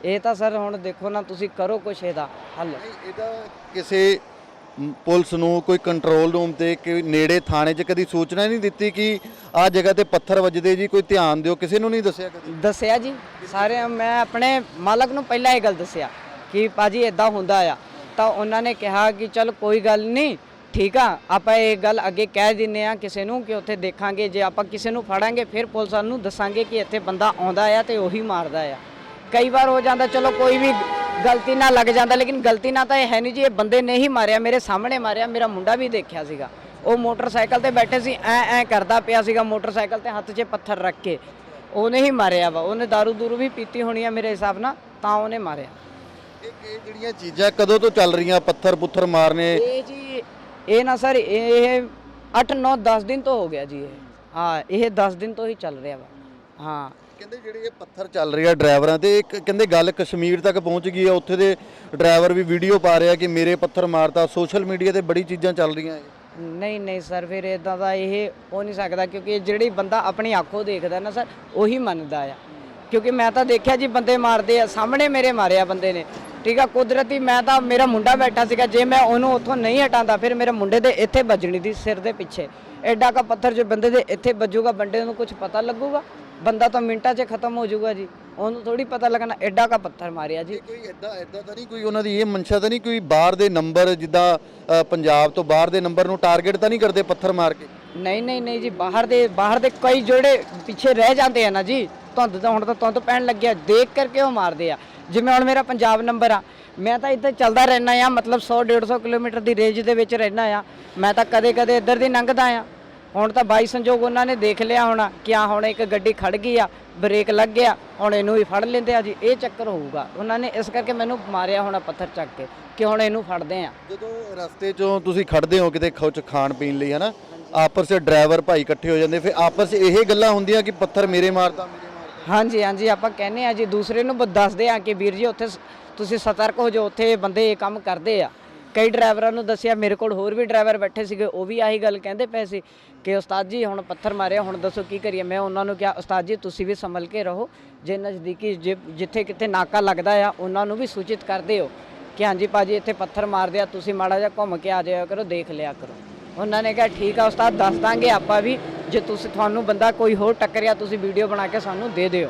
ਇਹ ਤਾਂ ਸਰ ਹੁਣ ਦੇਖੋ ਨਾ ਤੁਸੀਂ ਕਰੋ ਕੁਛ ਇਹਦਾ ਹੱਲ। ਇਹਦਾ ਕਿਸੇ ਪੁਲਿਸ ਨੂੰ ਕੋਈ ਕੰਟਰੋਲ ਰੂਮ ਤੇ ਕਿ ਨੇੜੇ ਥਾਣੇ 'ਚ ਕਦੀ ਸੂਚਨਾ ਨਹੀਂ ਦਿੱਤੀ ਕਿ ਆਹ ਜਗ੍ਹਾ ਤੇ ਪੱਥਰ ਵੱਜਦੇ ਜੀ, ਕੋਈ ਧਿਆਨ ਦਿਓ, ਕਿਸੇ ਨੂੰ ਨਹੀਂ ਦੱਸਿਆ ਕਦੀ? ਦੱਸਿਆ ਜੀ ਸਾਰੇ ਮੈਂ ਆਪਣੇ ਮਾਲਕ ਨੂੰ ਪਹਿਲਾਂ ਇਹ ਗੱਲ ਦੱਸਿਆ ਕਿ ਪਾਜੀ ਇਦਾਂ ਹੁੰਦਾ ਆ। ਤਾਂ ਉਹਨਾਂ ਨੇ ਕਿਹਾ ਕਿ ਚਲ ਕੋਈ ਗੱਲ ਨਹੀਂ, ਠੀਕ ਆ, ਆਪਾਂ ਇਹ ਗੱਲ ਅੱਗੇ ਕਹਿ ਦਿੰਨੇ ਆ ਕਿਸੇ ਨੂੰ ਕਿ ਉੱਥੇ ਦੇਖਾਂਗੇ, ਜੇ ਆਪਾਂ ਕਿਸੇ ਨੂੰ ਫੜਾਂਗੇ ਫਿਰ ਪੁਲਿਸ ਨੂੰ ਦੱਸਾਂਗੇ ਕਿ ਇੱਥੇ ਬੰਦਾ ਆਉਂਦਾ ਆ ਤੇ ਉਹੀ ਮਾਰਦਾ ਆ। ਕਈ ਵਾਰ ਹੋ ਜਾਂਦਾ, ਚਲੋ ਕੋਈ ਵੀ ਗਲਤੀ ਨਾਲ ਲੱਗ ਜਾਂਦਾ ਲੇਕਿਨ ਗਲਤੀ ਨਾਲ ਤਾਂ ਇਹ ਹੈ ਨਹੀਂ ਜੀ ਇਹ ਬੰਦੇ ਨੇ ਹੀ ਮਾਰਿਆ ਮੇਰੇ ਸਾਹਮਣੇ ਮਾਰਿਆ ਮੇਰਾ ਮੁੰਡਾ ਵੀ ਦੇਖਿਆ ਸੀਗਾ। ਉਹ ਮੋਟਰਸਾਈਕਲ ਤੇ ਬੈਠੇ ਸੀ ਐ ਐ ਕਰਦਾ ਪਿਆ ਸੀਗਾ ਮੋਟਰਸਾਈਕਲ ਤੇ ਹੱਥ 'ਚ ਪੱਥਰ ਰੱਖ ਕੇ। ਉਹਨੇ ਹੀ ਮਾਰਿਆ ਵਾ ਉਹਨੇ दारू ਦੂਰੂ ਵੀ ਪੀਤੀ ਹੋਣੀ ਆ ਮੇਰੇ ਹਿਸਾਬ ਨਾਲ ਤਾਂ ਉਹਨੇ ਮਾਰਿਆ। ਇਹ ਇਹ ਜਿਹੜੀਆਂ ਚੀਜ਼ਾਂ ਕਦੋਂ ਤੋਂ ਚੱਲ ਰਹੀਆਂ ਪੱਥਰ ਪੁੱਥਰ ਮਾਰਨੇ? ਇਹ ਜੀ ਇਹ ਨਾ ਸਰ ਇਹ 8 9 10 ਦਿਨ ਤੋਂ ਹੋ ਗਿਆ ਜੀ ਇਹ। ਹਾਂ ਇਹ 10 ਦਿਨ ਤੋਂ ਹੀ ਚੱਲ ਰਿਹਾ ਵਾ। ਹਾਂ। ਕਹਿੰਦੇ ਜਿਹੜੇ ਇਹ ਪੱਥਰ ਚੱਲ ਰਿਹਾ ਡਰਾਈਵਰਾਂ ਤੇ, ਇੱਕ ਕਹਿੰਦੇ ਗੱਲ ਕਸ਼ਮੀਰ ਤੱਕ ਪਹੁੰਚ ਗਈ ਹੈ ਉੱਥੇ ਦੇ ਡਰਾਈਵਰ ਵੀ ਵੀਡੀਓ ਪਾ ਰਿਹਾ ਕਿ ਮੇਰੇ ਪੱਥਰ ਮਾਰਤਾ। ਸੋਸ਼ਲ ਮੀਡੀਆ ਤੇ ਬੜੀ ਚੀਜ਼ਾਂ ਚੱਲ ਰਹੀਆਂ ਇਹ। ਨਹੀਂ ਨਹੀਂ ਸਰ, ਫਿਰ ਇਦਾਂ ਦਾ ਇਹ ਹੋ ਨਹੀਂ ਸਕਦਾ ਕਿਉਂਕਿ ਜਿਹੜੀ ਬੰਦਾ ਆਪਣੀ ਅੱਖੋਂ ਦੇਖਦਾ ਨਾ ਸਰ, ਉਹੀ ਮੰਨਦਾ ਆ। ਕਿਉਂਕਿ ਮੈਂ ਤਾਂ ਦੇਖਿਆ ਜੀ ਬੰਦੇ ਮਾਰਦੇ ਆ, ਸਾਹਮਣੇ ਮੇਰੇ ਮਾਰਿਆ ਬੰਦੇ ਨੇ। ਠੀਕ ਆ, ਕੁਦਰਤੀ ਮੈਂ ਤਾਂ, ਮੇਰਾ ਮੁੰਡਾ ਬੈਠਾ ਸੀਗਾ, ਜੇ ਮੈਂ ਉਹਨੂੰ ਉੱਥੋਂ ਨਹੀਂ ਹਟਾਉਂਦਾ ਫਿਰ ਮੇਰੇ ਮੁੰਡੇ ਦੇ ਇੱਥੇ ਵੱਜਣੀ ਦੀ ਸਿਰ ਦੇ ਪਿੱਛੇ। ਐਡਾ ਕਾ ਪੱਥਰ ਜੇ ਬੰਦੇ ਦੇ ਇੱਥੇ ਵੱਜੂਗਾ, ਬੰਦੇ ਨੂੰ ਕੁਝ ਪਤਾ ਲੱਗੂਗਾ। ਬੰਦਾ ਤਾਂ ਮਿੰਟਾਂ 'ਚ ਖਤਮ ਹੋ ਜਾਊਗਾ ਜੀ। ਉਹਨੂੰ ਥੋੜੀ ਪਤਾ ਲੱਗਣਾ ਐਡਾ ਕਾ ਪੱਥਰ ਮਾਰਿਆ ਜੀ। ਕੋਈ ਇਦਾਂ ਇਦਾਂ ਤਾਂ ਨਹੀਂ ਕੋਈ ਉਹਨਾਂ ਦੀ ਇਹ ਮਨਸ਼ਾ ਤਾਂ ਨਹੀਂ ਕੋਈ ਬਾਹਰ ਦੇ ਨੰਬਰ ਜਿੱਦਾਂ ਅ, ਪੰਜਾਬ ਤੋਂ ਬਾਹਰ ਦੇ ਨੰਬਰ ਨੂੰ ਟਾਰਗੇਟ ਤਾਂ ਨਹੀਂ ਕਰਦੇ ਪੱਥਰ ਮਾਰ ਕੇ? ਨਹੀਂ ਨਹੀਂ ਨਹੀਂ ਜੀ ਬਾਹਰ ਦੇ ਬਾਹਰ ਦੇ ਕਈ ਜਿਹੜੇ ਪਿੱਛੇ ਰਹਿ ਜਾਂਦੇ ਆ ਨਾ ਜੀ ਧੁੰਦ ਤਾਂ ਹੁਣ ਤਾਂ ਧੁੰਦ ਪੈਣ ਲੱਗਿਆ ਦੇਖ ਕਰਕੇ ਉਹ ਮਾਰਦੇ ਆ। ਜਿਵੇਂ ਹੁਣ ਮੇਰਾ ਪੰਜਾਬ ਨੰਬਰ ਆ ਮੈਂ ਤਾਂ ਇੱਥੇ ਚੱਲਦਾ ਰਹਿਣਾ ਆ ਮਤਲਬ 100 150 ਕਿਲੋਮੀਟਰ ਦੀ ਰੇਂਜ ਦੇ ਵਿੱਚ ਰਹਿਣਾ ਆ। ਮੈਂ ਤਾਂ ਕਦੇ ਕਦੇ ਇੱਧਰ ਦੀ ਲੰਘਦਾ ਆ। ਹੁਣ ਤਾਂ ਬਾਈ ਸੰਜੋਗ ਉਹਨਾਂ ਨੇ ਦੇਖ ਲਿਆ ਹੋਣਾ ਕਿ ਆ ਹੁਣ ਇੱਕ ਗੱਡੀ ਖੜ ਗਈ ਆ ਬ੍ਰੇਕ ਲੱਗ ਗਿਆ ਹੁਣ ਇਹਨੂੰ ਵੀ ਫੜ ਲੈਂਦੇ ਆ ਜੀ ਇਹ ਚੱਕਰ ਹੋਊਗਾ। ਉਹਨਾਂ ਨੇ ਇਸ ਕਰਕੇ ਮੈਨੂੰ ਮਾਰਿਆ ਹੋਣਾ ਪੱਥਰ ਚੱਕ ਕੇ ਕਿ ਹੁਣ ਇਹਨੂੰ ਫੜਦੇ ਆ। ਜਦੋਂ ਰਸਤੇ 'ਚੋਂ ਤੁਸੀਂ ਖੜਦੇ ਹੋ ਕਿਤੇ ਕੁਝ ਖਾਣ ਪੀਣ ਲਈ ਹਨਾ? ਆਪਸ 'ਚ ਡਰਾਈਵਰ ਭਾਈ ਇਕੱਠੇ ਹੋ ਜਾਂਦੇ ਫਿਰ ਆਪਸ 'ਚ ਇਹ ਗੱਲਾਂ ਹੁੰਦੀਆਂ ਕਿ ਪੱਥਰ ਮੇਰੇ ਮਾਰਦਾ ਮੇਰੇ ਮਾਰਦਾ। ਹਾਂਜੀ ਹਾਂਜੀ ਆਪਾਂ ਕਹਿੰਦੇ ਆ ਜੀ ਦੂਸਰੇ ਨੂੰ ਦੱਸਦੇ ਆ ਕਿ ਵੀਰ ਜੀ ਉੱਥੇ ਤੁਸੀਂ ਸਤਰਕ ਹੋ ਜਾਓ ਉੱਥੇ ਬੰਦੇ ਇਹ ਕੰਮ ਕਰਦੇ ਆ। ਕਈ ਡਰਾਈਵਰਾਂ ਨੂੰ ਦੱਸਿਆ, ਮੇਰੇ ਕੋਲ ਹੋਰ ਵੀ ਡਰਾਈਵਰ ਬੈਠੇ ਸੀਗੇ, ਉਹ ਵੀ ਆਹੀ ਗੱਲ ਕਹਿੰਦੇ ਪਏ ਸੀ ਕਿ ਉਸਤਾਦ ਜੀ ਹੁਣ ਪੱਥਰ ਮਾਰਿਆ, ਹੁਣ ਦੱਸੋ ਕੀ ਕਰੀਏ? ਮੈਂ ਉਹਨਾਂ ਨੂੰ ਕਿਹਾ, ਉਸਤਾਦ ਜੀ, ਤੁਸੀਂ ਵੀ ਸੰਭਲ ਕੇ ਰਹੋ, ਜੇ ਨਜ਼ਦੀਕੀ ਜੇ- ਜਿੱਥੇ ਕਿਤੇ ਨਾਕਾ ਲੱਗਦਾ ਆ, ਉਹਨਾਂ ਨੂੰ ਵੀ ਸੂਚਿਤ ਕਰਦੇ ਹੋ ਕਿ ਹਾਂਜੀ ਭਾਜੀ, ਇੱਥੇ ਪੱਥਰ ਮਾਰਦੇ ਆ, ਤੁਸੀਂ ਮਾੜਾ ਜਿਹਾ ਘੁੰਮ ਕੇ ਆ ਜਾਇਆ ਕਰੋ, ਦੇਖ ਲਿਆ ਕਰੋ। ਉਹਨਾਂ ਨੇ ਕਿਹਾ, ਠੀਕ ਆ ਉਸਤਾਦ, ਦੱਸ ਦਾਂਗੇ ਆਪਾਂ ਵੀ, ਜੇ ਤੁਸੀਂ, ਤੁਹਾਨੂੰ ਬੰਦਾ ਕੋਈ ਹੋਰ ਟੱਕਰਿਆ, ਤੁਸੀਂ ਵੀਡੀਓ ਬਣਾ ਕੇ ਸਾਨੂੰ ਦੇ ਦਿਓ।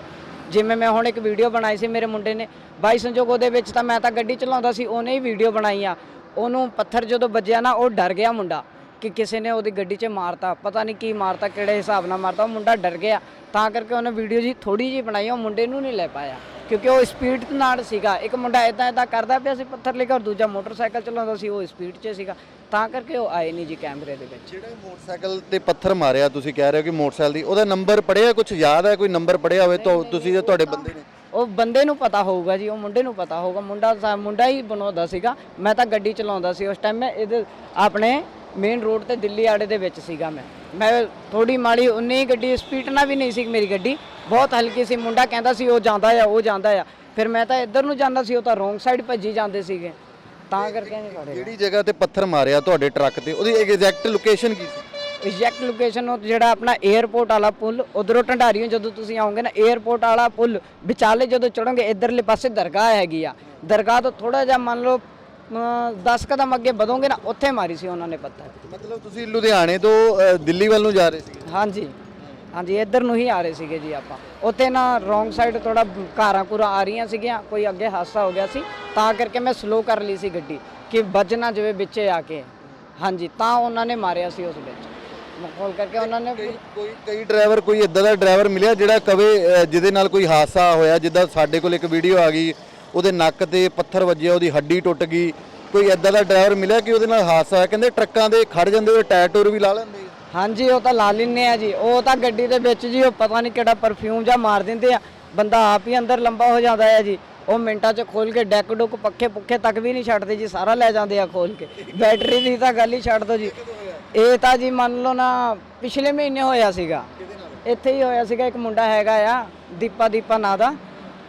ਜਿਵੇਂ ਮੈਂ ਹੁਣ ਇੱਕ ਵੀਡੀਓ ਬਣਾਈ ਸੀ ਮੇਰੇ ਮੁੰਡੇ ਨੇ, ਬਾਈ ਸੰਜੋਗ ਉਹਦੇ ਵਿੱਚ ਤਾਂ ਮੈਂ ਤਾਂ ਗੱਡੀ ਚਲਾਉਂਦਾ ਸੀ, ਉਹਨੇ ਹੀ ਵੀਡੀਓ ਬਣਾਈ ਆ। ਉਹਨੂੰ ਪੱਥਰ ਜਦੋਂ ਵੱਜਿਆ ਨਾ ਉਹ ਡਰ ਗਿਆ ਮੁੰਡਾ ਕਿ ਕਿਸੇ ਨੇ ਉਹਦੀ ਗੱਡੀ 'ਚ ਮਾਰਤਾ। ਪਤਾ ਨਹੀਂ ਕੀ ਮਾਰਤਾ ਕਿਹੜੇ ਹਿਸਾਬ ਨਾਲ ਮਾਰਤਾ ਉਹ ਮੁੰਡਾ ਡਰ ਗਿਆ। ਤਾਂ ਕਰਕੇ ਉਹਨੇ ਵੀਡੀਓ ਜੀ ਥੋੜੀ ਜੀ ਬਣਾਈ ਉਹ ਮੁੰਡੇ ਨੂੰ ਨਹੀਂ ਲੈ ਪਾਇਆ। ਕਿਉਂਕਿ ਉਹ ਸਪੀਡ ਨਾਲ ਸੀਗਾ। ਇੱਕ ਮੁੰਡਾ ਇਦਾਂ ਇਦਾਂ ਕਰਦਾ ਪਿਆ ਸੀ ਪੱਥਰ ਲੈ ਕੇ ਔਰ ਦੂਜਾ ਮੋਟਰਸਾਈਕਲ ਚਲਾਉਂਦਾ ਸੀ ਉਹ ਸਪੀਡ 'ਚ ਸੀਗਾ। ਤਾਂ ਕਰਕੇ ਉਹ ਆਏ ਨਹੀਂ ਜੀ ਕੈਮਰੇ ਦੇ ਵਿੱਚ। ਜਿਹੜਾ ਮੋਟਰਸਾਈਕਲ ਤੇ ਪੱਥਰ ਮਾਰਿਆ ਤੁਸੀਂ ਕਹਿ ਰਹੇ ਹੋ ਕਿ ਮੋਟਰਸਾਈਕਲ ਦੀ ਉਹਦਾ ਨੰਬਰ ਪੜਿਆ ਕੁਝ ਯਾਦ ਹੈ ਕੋਈ ਨੰਬਰ ਪੜਿਆ ਹੋਵੇ ਤਾਂ ਤੁਸੀਂ ਜਾਂ ਤੁਹਾਡੇ ਬੰਦੇ ਨੇ ਉਹ ਬੰਦੇ ਨੂੰ ਪਤਾ ਹੋਊਗਾ ਜੀ ਉਹ ਮੁੰਡੇ ਨੂੰ ਪਤਾ ਹੋਊਗਾ। ਮੁੰਡਾ ਸਾ- ਮੁੰਡਾ ਹੀ ਬਣਾਉਂਦਾ ਸੀਗਾ। ਮੈਂ ਤਾਂ ਗੱਡੀ ਚਲਾਉਂਦਾ ਸੀ। ਉਸ ਟਾਈਮ ਮੈਂ ਇਹਦੇ ਆਪਣੇ ਮੇਨ ਰੋਡ ਤੇ ਦਿੱਲੀ ਆੜੇ ਦੇ ਵਿੱਚ ਸੀਗਾ ਮੈਂ। ਮੈਂ ਥੋੜੀ ਮਾੜੀ ਉਨੀ ਗੱਡੀ ਸਪੀਡ ਨਾਲ ਵੀ ਨਹੀਂ ਸੀ ਮੇਰੀ ਗੱਡੀ। ਬਹੁਤ ਹਲਕੀ ਸੀ। ਮੁੰਡਾ ਕਹਿੰਦਾ ਸੀ ਉਹ ਜਾਂਦਾ ਆ ਉਹ ਜਾਂਦਾ ਆ। ਫਿਰ ਮੈਂ ਤਾਂ ਇੱਧਰ ਨੂੰ ਜਾਂਦਾ ਸੀ ਉਹ ਤਾਂ ਰੋਂਗ ਸਾਈਡ ਭੱਜੀ ਜਾਂਦੇ ਸੀਗੇ। ਤਾਂ ਕਰਕੇ ਨਹੀਂ ਜਿਹੜੀ ਜਗ੍ਹਾ ਤੇ ਪੱਥਰ ਮਾਰਿਆ ਤੁਹਾਡੇ ਟਰੱਕ ਤੇ? ਉਹਦੀ ਐਗਜ਼ੈਕਟ ਲੋਕੇਸ਼ਨ ਕੀ ਸੀ? ਐਗਜ਼ੈਕਟ ਲੋਕੇਸ਼ਨ ਉਹ ਜਿਹੜਾ ਆਪਣਾ 에어ਪੋਰਟ ਵਾਲਾ ਪੁਲ ਉਧਰੋਂ ਢੰਡਾਰੀਓਂ ਜਦੋਂ ਤੁਸੀਂ ਆਉਂਗੇ ਨਾ 에어ਪੋਰਟ ਵਾਲਾ ਪੁਲ ਵਿਚਾਲੇ ਜਦੋਂ ਚੜੋਗੇ ਇਧਰਲੇ ਪਾਸੇ ਦਰਗਾਹ ਹੈਗੀ ਆ। ਦਰਗਾਹ ਤੋਂ ਥੋੜਾ ਜਿਹਾ ਮੰਨ ਲਓ 10 ਕਦਮ ਅੱਗੇ ਵਧੋਗੇ ਨਾ ਉੱਥੇ ਮਾਰੀ ਸੀ ਉਹਨਾਂ ਨੇ ਪੱਥਰ। ਮਤਲਬ ਤੁਸੀਂ ਲੁਧਿਆਣੇ ਤੋਂ ਦਿੱਲੀ ਵੱਲ ਨੂੰ ਜਾ ਰਹੇ ਸੀ? ਹਾਂਜੀ। ਹਾਂਜੀ ਇੱਧਰ ਨੂੰ ਹੀ ਆ ਰਹੇ ਸੀਗੇ ਜੀ ਆਪਾਂ। ਉੱਥੇ ਨਾ ਰੋਂਗ ਸਾਈਡ ਥੋੜਾ ਘਾਰਾਂ ਕੂਰਾਂ ਆ ਰਹੀਆਂ ਸੀਗੀਆਂ ਕੋਈ ਅੱਗੇ ਹਾਦਸਾ ਹੋ ਗਿਆ ਸੀ ਤਾਂ ਕਰਕੇ ਮੈਂ ਸਲੋ ਕਰ ਲਈ ਸੀ ਗੱਡੀ ਕਿ ਵੱਜ ਨਾ ਜਾਵੇ ਵਿੱਚੇ ਆ ਕੇ। ਹਾਂਜੀ ਤਾਂ ਉਹਨਾਂ ਨੇ ਮਾਰਿਆ ਸੀ ਉਸ ਵਿੱਚ। ਮਖੌਲ ਕਰਕੇ ਉਹਨਾਂ ਨੇ ਕੋਈ ਕਈ ਡਰਾਈਵਰ ਕੋਈ ਇਦਾਂ ਦਾ ਡਰਾਈਵਰ ਮਿਲਿਆ ਜਿਹੜਾ ਕਵੇ ਅ, ਜਿਹਦੇ ਨਾਲ ਕੋਈ ਹਾਦਸਾ ਹੋਇਆ ਜਿੱਦਾਂ ਸਾਡੇ ਕੋਲ ਇੱਕ ਵੀਡੀਓ ਆ ਗਈ ਉਹਦੇ ਨੱਕ ਤੇ ਪੱਥਰ ਵੱਜਿਆ ਉਹਦੀ ਹੱਡੀ ਟੁੱਟ ਗਈ ਕੋਈ ਇਦਾਂ ਦਾ ਡਰਾਈਵਰ ਮਿਲਿਆ ਕਿ ਉਹਦੇ ਨਾਲ ਹਾਦਸਾ ਹੋਇਆ? ਕਹਿੰਦੇ ਟਰੱਕਾਂ ਦੇ ਖੜ ਜਾਂਦੇ ਉਹ ਟਾਇਰ ਟੂਰ ਵੀ ਲਾ ਲੈਂਦੇ। ਹਾਂਜੀ ਉਹ ਤਾਂ ਲਾ ਲੈਂਦੇ ਆ ਜੀ। ਉਹ ਤਾਂ ਗੱਡੀ ਦੇ ਵਿੱਚ ਜੀ ਉਹ ਪਤਾ ਨਹੀਂ ਕਿਹੜਾ ਪਰਫਿਊਮ ਜਾਂ ਮਾਰ ਦਿੰਦੇ ਆ। ਬੰਦਾ ਆਪ ਹੀ ਅੰਦਰ ਲੰਬਾ ਹੋ ਜਾਂਦਾ ਹੈ ਜੀ। ਉਹ ਮਿੰਟਾਂ 'ਚ ਖੋਲ ਕੇ ਡੈਕ ਡੁੱਕ ਪੱਖੇ ਪੁੱਖੇ ਤੱਕ ਵੀ ਨਹੀਂ ਛੱਡਦੇ ਜੀ, ਸਾਰਾ ਲੈ ਜਾਂਦੇ ਆ ਖੋਲ ਕੇ। ਬੈਟਰੀ ਦੀ ਤਾਂ ਗੱਲ ਹੀ ਛੱਡ ਦੋ ਜੀ। ਇਹ ਤਾਂ ਜੀ ਮੰਨ ਲਓ ਨਾ, ਪਿਛਲੇ ਮਹੀਨੇ ਹੋਇਆ ਸੀਗਾ। ਇੱਥੇ ਹੀ ਹੋਇਆ ਸੀਗਾ, ਇੱਕ ਮੁੰਡਾ ਹੈਗਾ ਆ, ਦੀਪਾ ਦੀਪਾ ਨਾਂ ਦਾ।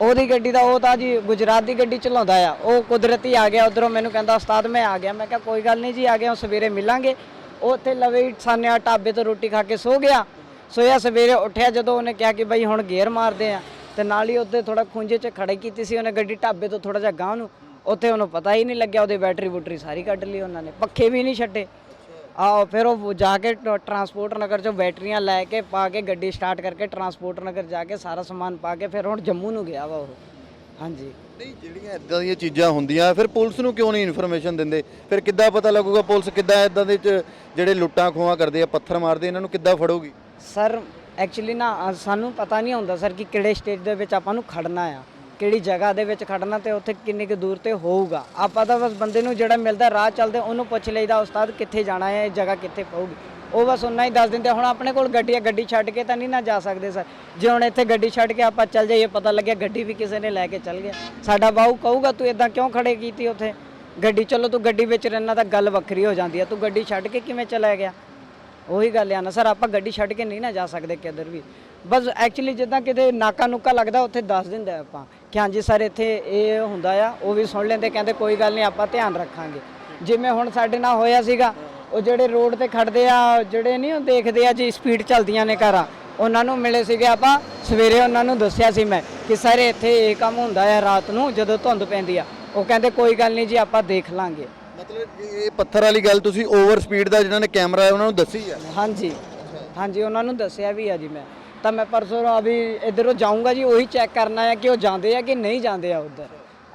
ਉਹਦੀ ਗੱਡੀ ਦਾ ਉਹ ਤਾਂ ਜੀ ਗੁਜਰਾਤ ਦੀ ਗੱਡੀ ਚਲਾਉਂਦਾ ਆ। ਉਹ ਕੁਦਰਤੀ ਆ ਗਿਆ, ਉਧਰੋਂ ਮੈਨੂੰ ਕਹਿੰਦਾ, ਉਸਤਾਦ, ਮੈਂ ਆ ਗਿਆ। ਮੈਂ ਕਿਹਾ, ਕੋਈ ਗੱਲ ਨਹੀਂ ਜੀ, ਆ ਗਿਆ, ਸਵੇਰੇ ਮਿਲਾਂਗੇ। ਉਹ ਉੱਥੇ ਲਵੇ ਸਾਨਿਆ ਢਾਬੇ ਤੋਂ ਰੋਟੀ ਖਾ ਕੇ ਸੋ ਗਿਆ। ਸੋਇਆ ਸਵੇਰੇ ਉੱਠਿਆ ਜਦੋਂ ਉਹਨੇ ਕਿਹਾ ਕਿ ਬਈ ਹੁਣ ਗੇਅਰ ਮਾਰਦੇ ਆ। ਤੇ ਨਾਲ ਹੀ ਉੱਥੇ ਥੋੜਾ ਖੁੰਝੇ 'ਚ ਖੜੇ ਕੀਤੀ ਸੀ ਉਹਨੇ ਗੱਡੀ ਢਾਬੇ ਤੋਂ ਥੋੜਾ ਜਿਹਾ ਗਾਂਹ ਨੂੰ ਉੱਥੇ ਉਹਨੂੰ ਪਤਾ ਹੀ ਨਹੀਂ ਲੱਗਿਆ ਉਹਦੇ ਬੈਟਰੀ ਬੁਟਰੀ ਸਾਰੀ ਕੱਢ ਲਈ ਉਹਨਾਂ ਨੇ ਪੱਖੇ ਵੀ ਨਹੀਂ ਛੱਡੇ। ਆਓ ਫਿਰ ਉਹ ਜਾ ਕੇ ਟਰਾਂਸਪੋਰਟ ਨਗਰ ਚੋਂ ਬੈਟਰੀਆਂ ਲੈ ਕੇ ਪਾ ਕੇ ਗੱਡੀ ਸਟਾਰਟ ਕਰਕੇ ਟਰਾਂਸਪੋਰਟ ਨਗਰ ਜਾ ਕੇ ਸਾਰਾ ਸਮਾਨ ਪਾ ਕੇ ਫਿਰ ਹੁਣ ਜੰਮੂ ਨੂੰ ਗਿਆ ਵਾ ਉਹ। ਹਾਂਜੀ। ਨਹੀਂ ਜਿਹੜੀਆਂ ਇਦਾਂ ਦੀਆਂ ਚੀਜ਼ਾਂ ਹੁੰਦੀਆਂ ਫਿਰ ਪੁਲਿਸ ਨੂੰ ਕਿਉਂ ਨਹੀਂ ਇਨਫੋਰਮੇਸ਼ਨ ਦਿੰਦੇ? ਫਿਰ ਕਿੱਦਾਂ ਪਤਾ ਲੱਗੂਗਾ ਪੁਲਿਸ ਕਿੱਦਾਂ ਇਦਾਂ ਦੇ ਜਿਹੜੇ ਲੁੱਟਾਂ ਖੋਹਾਂ ਕਰਦੇ ਆ ਪੱਥਰ ਮਾਰਦੇ ਇਹਨਾਂ ਨੂੰ ਕਿੱਦਾਂ ਫੜੋਗੀ? ਸਰ ਐਕਚੁਅਲੀ ਨਾ ਸਾਨੂੰ ਪਤਾ ਨਹੀਂ ਹੁੰਦਾ ਸਰ ਕਿ ਕਿਹੜੇ ਸਟੇਜ ਦੇ ਵਿੱਚ ਆਪਾਂ ਨੂੰ ਖੜਨਾ ਆ, ਕਿਹੜੀ ਜਗ੍ਹਾ ਦੇ ਵਿੱਚ ਖੜਨਾ ਤੇ ਉੱਥੇ ਕਿੰਨੀ ਕੁ ਦੂਰ ਤੇ ਹੋਊਗਾ। ਆਪਾਂ ਤਾਂ ਬਸ ਬੰਦੇ ਨੂੰ ਜਿਹੜਾ ਮਿਲਦਾ ਰਾਹ ਚੱਲਦੇ ਉਹਨੂੰ ਪੁੱਛ ਲਈਦਾ, ਉਸਤਾਦ, ਕਿੱਥੇ ਜਾਣਾ ਹੈ? ਇਹ ਜਗ੍ਹਾ ਕਿੱਥੇ ਪਊਗੀ? ਉਹ ਬਸ ਉਹਨਾਂ ਹੀ ਦੱਸ ਦਿੰਦੇ ਹੁਣ ਆਪਣੇ ਕੋਲ ਗੱਡੀ ਹੈ ਗੱਡੀ ਛੱਡ ਕੇ ਤਾਂ ਨਹੀਂ ਨਾ ਜਾ ਸਕਦੇ ਸਰ ਜੇ ਹੁਣ ਇੱਥੇ ਗੱਡੀ ਛੱਡ ਕੇ ਆਪਾਂ ਚੱਲ ਜਾਈਏ, ਪਤਾ ਲੱਗਿਆ ਗੱਡੀ ਵੀ ਕਿਸੇ ਨੇ ਲੈ ਕੇ ਚੱਲ ਗਿਆ। ਸਾਡਾ ਬਾਹੂ ਕਹੂਗਾ, ਤੂੰ ਇਦਾਂ ਕਿਉਂ ਖੜੇ ਕੀਤੀ ਉੱਥੇ? ਗੱਡੀ, ਚਲੋ ਤੂੰ ਗੱਡੀ ਵਿੱਚ ਰਹਿਣਾ ਤਾਂ ਗੱਲ ਵੱਖਰੀ ਹੋ ਜਾਂਦੀ ਹੈ ਤੂੰ ਗੱਡੀ ਛੱਡ ਕੇ ਕਿਵੇਂ ਚਲਾ ਗਿਆ? ਉਹੀ ਗੱਲ ਆ ਨਾ, ਸਰ, ਆਪਾਂ ਗੱਡੀ ਛੱਡ ਕੇ ਨਹੀਂ ਨਾ ਜਾ ਸਕਦੇ ਕਿੱਧਰ ਵੀ। ਬਸ ਐਕਚੁਅਲੀ ਜਿੱਦਾਂ ਕਿਤੇ ਨਾਕਾ ਨੁੱਕਾ ਲੱਗਦਾ, ਉੱਥੇ ਦੱਸ ਦਿੰਦਾ ਆਪਾਂ ਕਿ ਹਾਂਜੀ ਸਰ, ਇੱਥੇ ਇਹ ਹੁੰਦਾ ਆ, ਉਹ ਵੀ ਸੁਣ ਲੈਂਦੇ, ਕਹਿੰਦੇ ਕੋਈ ਗੱਲ ਨਹੀਂ, ਆਪਾਂ ਧਿਆਨ ਰੱਖਾਂਗੇ। ਜਿਵੇਂ ਹੁਣ ਸਾਡੇ ਨਾਲ ਹੋਇਆ ਸੀਗਾ, ਉਹ ਜਿਹੜੇ ਰੋਡ ਤੇ ਖੜਦੇ ਆ, ਜਿਹੜੇ ਨਹੀਂ ਉਹ ਦੇਖਦੇ ਆ ਜੀ ਸਪੀਡ ਚੱਲਦੀਆਂ ਨੇ ਕਾਰਾਂ, ਉਹਨਾਂ ਨੂੰ ਮਿਲੇ ਸੀਗੇ ਆਪਾਂ, ਸਵੇਰੇ ਉਹਨਾਂ ਨੂੰ ਦੱਸਿਆ ਸੀ ਮੈਂ ਕਿ ਸਰ, ਇੱਥੇ ਇਹ ਕੰਮ ਹੁੰਦਾ ਹੈ ਰਾਤ ਨੂੰ ਜਦੋਂ ਧੁੰਦ ਪੈਂਦੀ ਆ। ਉਹ ਕਹਿੰਦੇ ਕੋਈ ਗੱਲ ਨਹੀਂ ਜੀ, ਆਪਾਂ ਦੇਖ ਲਾਂਗੇ। ਮਤਲਬ ਇਹ ਪੱਥਰ ਵਾਲੀ ਗੱਲ ਤੁਸੀਂ ਓਵਰ ਸਪੀਡ ਦਾ ਜਿਹਨਾਂ ਨੇ ਕੈਮਰਾ ਹੈ ਉਹਨਾਂ ਨੂੰ ਦੱਸੀ ਹੈ? ਹਾਂਜੀ। ਹਾਂਜੀ ਉਹਨਾਂ ਨੂੰ ਦੱਸਿਆ ਵੀ ਆ ਜੀ ਮੈਂ। ਤਾਂ ਮੈਂ ਪਰਸੋਂ ਅਭੀ ਇਧਰੋਂ ਜਾਊਂਗਾ ਜੀ ਉਹੀ ਚੈੱਕ ਕਰਨਾ ਹੈ ਕਿ ਉਹ ਜਾਂਦੇ ਆ ਕਿ ਨਹੀਂ ਜਾਂਦੇ ਆ ਉਧਰ।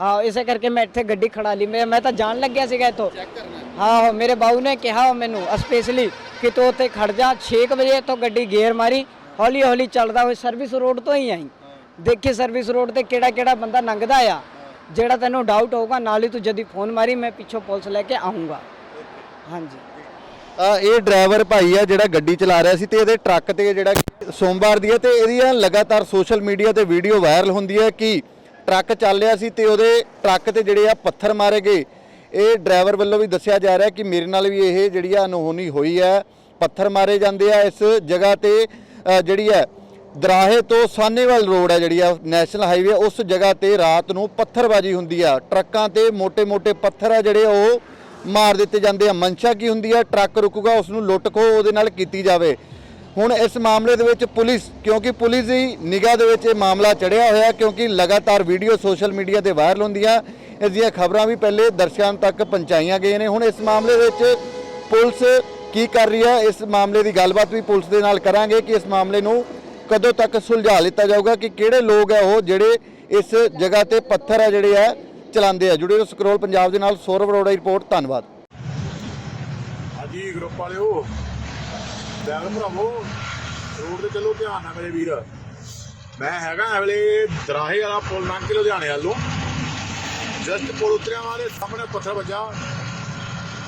ਹਾਂ ਇਸੇ ਕਰਕੇ ਮੈਂ ਇੱਥੇ ਗੱਡੀ ਖੜਾ ਲਈ। ਮੈਂ ਮੈਂ ਤਾਂ ਜਾਣ ਲੱਗਿਆ ਸੀਗਾ ਇੱਥੋਂ। ਹਾਂ। ਮੇਰੇ ਬਾਊ ਨੇ ਕਿਹਾ ਮੈਨੂੰ ਸਪੈਸ਼ਲੀ ਕਿ ਤੂੰ ਉੱਥੇ ਖੜ ਜਾ 6 ਵਜੇ ਤੋਂ ਗੱਡੀ ਗੇਅਰ ਮਾਰੀ। ਹੌਲੀ ਹੌਲੀ ਚੱਲਦਾ ਹੋਏ ਸਰਵਿਸ ਰੋਡ ਤੋਂ ਹੀ ਆਈ। ਦੇਖੀ ਸਰਵਿਸ ਰੋਡ ਤੇ ਕਿਹੜਾ ਕਿਹੜਾ ਬੰਦਾ ਲੰਘਦਾ ਆ। ਜਿਹੜਾ ਤੈਨੂੰ ਡਾਊਟ ਹੋਊਗਾ ਨਾਲ ਹੀ ਤੂੰ ਜਦੀ ਫੋਨ ਮਾਰੀ ਮੈਂ ਪਿੱਛੋਂ ਪੁਲਿਸ ਲੈ ਕੇ ਆਉਂਗਾ ਹਾਂਜੀ। ਅ, ਇਹ ਡਰਾਈਵਰ ਭਾਈ ਆ ਜਿਹੜਾ ਗੱਡੀ ਚਲਾ ਰਿਹਾ ਸੀ ਤੇ ਇਹਦੇ ਟਰੱਕ ਤੇ ਜਿਹੜਾ ਸੋਮਵਾਰ ਦੀ ਹੈ ਤੇ ਇਹਦੀਆਂ ਲਗਾਤਾਰ ਸੋਸ਼ਲ ਮੀਡੀਆ ਤੇ ਵੀਡੀਓ ਵਾਇਰਲ ਹੁੰਦੀ ਹੈ ਕਿ ਟਰੱਕ ਚੱਲ ਰਿਹਾ ਸੀ ਤੇ ਉਹਦੇ ਟਰੱਕ ਤੇ ਜਿਹੜੇ ਆ ਪੱਥਰ ਮਾਰੇ ਗਏ। ਇਹ ਡਰਾਈਵਰ ਵੱਲੋਂ ਵੀ ਦੱਸਿਆ ਜਾ ਰਿਹਾ ਕਿ ਮੇਰੇ ਨਾਲ ਵੀ ਇਹ ਜਿਹੜੀ ਆ ਅਨਹੋਣੀ ਹੋਈ ਹੈ ਪੱਥਰ ਮਾਰੇ ਜਾਂਦੇ ਆ ਇਸ ਜਗ੍ਹਾ ਤੇ ਜਿਹੜੀ ਹੈ ਦਰਾਹੇ ਤੋਂ ਸਾਨੇਵਾਲ ਰੋਡ ਹੈ ਜਿਹੜੀ ਆ, ਨੈਸ਼ਨਲ ਹਾਈਵੇ, ਉਸ ਜਗ੍ਹਾ ਤੇ ਰਾਤ ਨੂੰ ਪੱਥਰਬਾਜ਼ੀ ਹੁੰਦੀ ਆ। ਟਰੱਕਾਂ ਤੇ ਮੋਟੇ ਮੋਟੇ ਪੱਥਰ ਆ ਜਿਹੜੇ ਉਹ ਮਾਰ ਦਿੱਤੇ ਜਾਂਦੇ ਆ। ਮਨਸ਼ਾ ਕੀ ਹੁੰਦੀ ਆ? ਟਰੱਕ ਰੁਕੂਗਾ ਉਸ ਨੂੰ ਲੁੱਟਖੋ ਉਹਦੇ ਨਾਲ ਕੀਤੀ ਜਾਵੇ। ਹੁਣ ਇਸ ਮਾਮਲੇ ਦੇ ਵਿੱਚ ਪੁਲਿਸ, ਕਿਉਂਕਿ ਪੁਲਿਸ ਦੀ ਨਿਗਾਹ ਦੇ ਵਿੱਚ ਇਹ ਮਾਮਲਾ ਚੜਿਆ ਹੋਇਆ, ਕਿਉਂਕਿ ਲਗਾਤਾਰ ਵੀਡੀਓ ਸੋਸ਼ਲ ਮੀਡੀਆ ਤੇ ਵਾਇਰਲ ਹੁੰਦੀਆਂ। ਇਸ ਦੀਆਂ ਖਬਰਾਂ ਵੀ ਪਹਿਲੇ ਦਰਸ਼ਕਾਂ ਤੱਕ ਪਹੁੰਚਾਈਆਂ ਗਈਆਂ ਨੇ। ਹੁਣ ਇਸ ਮਾਮਲੇ ਵਿੱਚ ਪੁਲਿਸ ਕੀ ਕਰ ਰਹੀ ਹੈ ਇਸ ਮਾਮਲੇ ਦੀ ਗੱਲਬਾਤ ਵੀ ਪੁਲਿਸ ਦੇ ਨਾਲ ਕਰਾਂਗੇ ਕਿ ਇਸ ਮਾਮਲੇ ਨੂੰ ਕਦੋਂ ਤੱਕ ਸੁਲਝਾ ਲਿੱਤਾ ਜਾਊਗਾ ਕਿ ਕਿਹੜੇ ਲੋਕ ਹੈ ਉਹ ਜਿਹੜੇ ਇਸ ਜਗ੍ਹਾ ਤੇ ਪੱਥਰ ਹੈ ਜਿਹੜੇ ਆ ਚਲਾਉਂਦੇ ਆ? ਜੁੜੇ ਰਹੋ ਸਕਰੋਲ ਪੰਜਾਬ ਦੇ ਨਾਲ ਸੌਰਵ ਅਰੋੜਾ ਰਿਪੋਰਟ, ਧੰਨਵਾਦ। ਹਾਂਜੀ, ਗਰੁੱਪ ਵਾਲਿਓ ਡਰਾਈਵਰ ਭਰਾਵੋ, ਰੋਡ ਤੇ ਚੱਲੋ, ਧਿਆਨ ਨਾਲ ਮੇਰੇ ਵੀਰ। ਮੈਂ ਹੈਗਾ ਐਵਲੇ ਦਰਾਹੇ ਵਾਲਾ ਪੁਲ ਲੰਘ ਕੇ ਲੁਧਿਆਣੇ ਵੱਲੋਂ। ਜਸਟ ਪੁਲ ਉਤਰਿਆ ਵਾਲੇ ਸਾਹਮਣੇ ਪੱਥਰ ਵੱਜਾ।